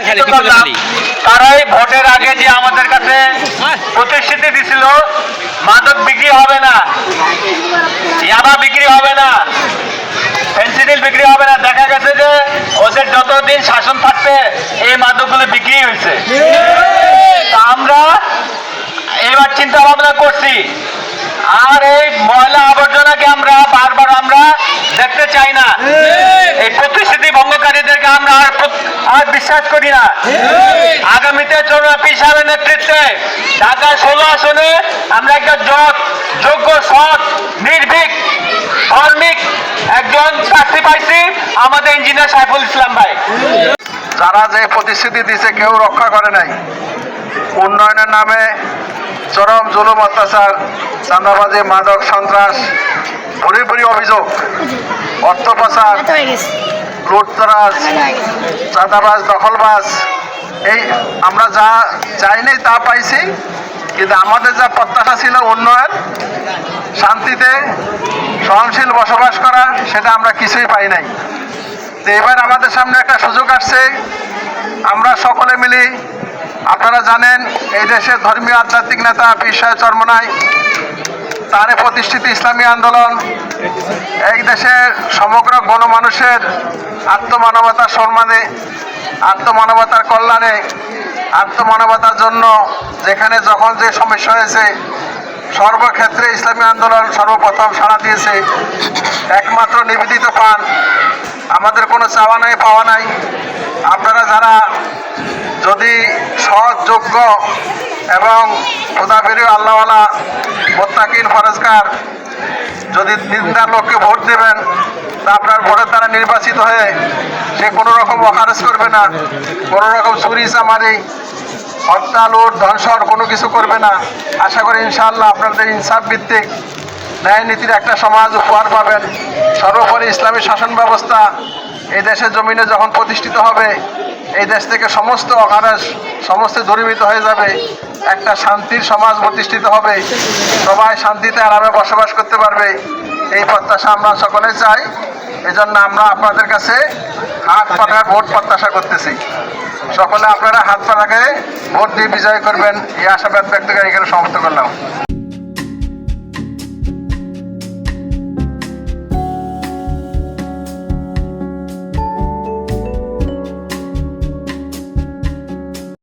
করলাম তারাই ভোটের আগে যে আমাদের কাছে প্রতিশ্রুতি দিছিল মাদক বিক্রি হবে না ইয়াবা বিক্রি হবে না ফেন্সিডিল বিক্রি হবে না। দেখা গেছে যে ওদের যতদিন শাসন থাকতে এই মাদকগুলো বিক্রি হয়েছে। আমরা এবার চিন্তা ভাবনা করছি। আর এই ময়লা আবর্জনাকে আমরা বারবার আমরা দেখতে চাই না এই প্রতিশ্রুতি ভঙ্গকারীদেরকে আমরা আর প্রত- আর বিশ্বাস করি না। আগামীতে চন্দ্রপি সাহেবের নেতৃত্বে ঢাকা ষোলো আসনে আমরা একটা যোগ- যোগ্য সৎ নির্ভীক ধর্মিক একজন প্রার্থী পাইছি আমাদের ইঞ্জিনিয়ার সাইফুল ইসলাম ভাই। যারা যে প্রতিশ্রুতি দিছে কেউ রক্ষা করে নাই। উন্নয়নের নামে চরম জুলুম অত্যাচার চান্দাবাজি মাদক সন্ত্রাস ভরি ভরি অভিযোগ অর্থ পাচার লুটতরাজ, চাঁদাবাজ, দখলবাজ, এই আমরা যা চাইনি তা পাইছি, কিন্তু আমাদের যা প্রত্যাশা ছিল উন্নয়ন, শান্তিতে সহনশীল বসবাস করা, সেটা আমরা কিছুই পাই নাই। তো এবার আমাদের সামনে একটা সুযোগ আসছে। আমরা সকলে মিলি, আপনারা জানেন, এই দেশের ধর্মীয়, আধ্যাত্মিক নেতা বিশ্বাস চর্মনাই তারে প্রতিষ্ঠিত ইসলামী আন্দোলন। এই দেশের সমগ্র গণমানুষের আত্মমানবতার সম্মানে, আত্মমানবতার কল্যাণে, আত্মমানবতার জন্য যেখানে যখন যে সমস্যা হয়েছে, সর্বক্ষেত্রে ইসলামী আন্দোলন সর্বপ্রথম সাড়া দিয়েছে। একমাত্র নিবেদিত পান আমাদের কোনো চাওয়া নাই, পাওয়া নাই। আপনারা যারা যদি সৎ, যোগ্য এবং খোদাবেরিও আল্লাহওয়ালা মোত্তাকিন ফরজকার যদি নিন্দার লোককে ভোট দেবেন, তা আপনার ভোটের দ্বারা নির্বাচিত হয়ে সে কোনো রকম অকারেজ করবে না, কোনো রকম চুরি চামারি, হত্যা, লুট ধর্ষণ কোনো কিছু করবে না। আশা করি ইনশাআল্লাহ আপনাদের ইনসাফ ভিত্তিক ন্যায় নীতির একটা সমাজ উপহার পাবেন। সর্বোপরি ইসলামী শাসন ব্যবস্থা এই দেশের জমিনে যখন প্রতিষ্ঠিত হবে এই দেশ থেকে সমস্ত অকারেজ সমস্ত দূরীভূত হয়ে যাবে। একটা শান্তির সমাজ প্রতিষ্ঠিত হবে। সবাই শান্তিতে আরামে বসবাস করতে পারবে। এই প্রত্যাশা আমরা সকলে চাই। এজন্য আমরা আপনাদের কাছে হাত পাঠায় ভোট প্রত্যাশা করতেছি। সকলে আপনারা হাত পাঠাকে ভোট দিয়ে বিজয় করবেন। এই আশাবাদ ব্যক্ত করে এখানে সমাপ্ত করলাম।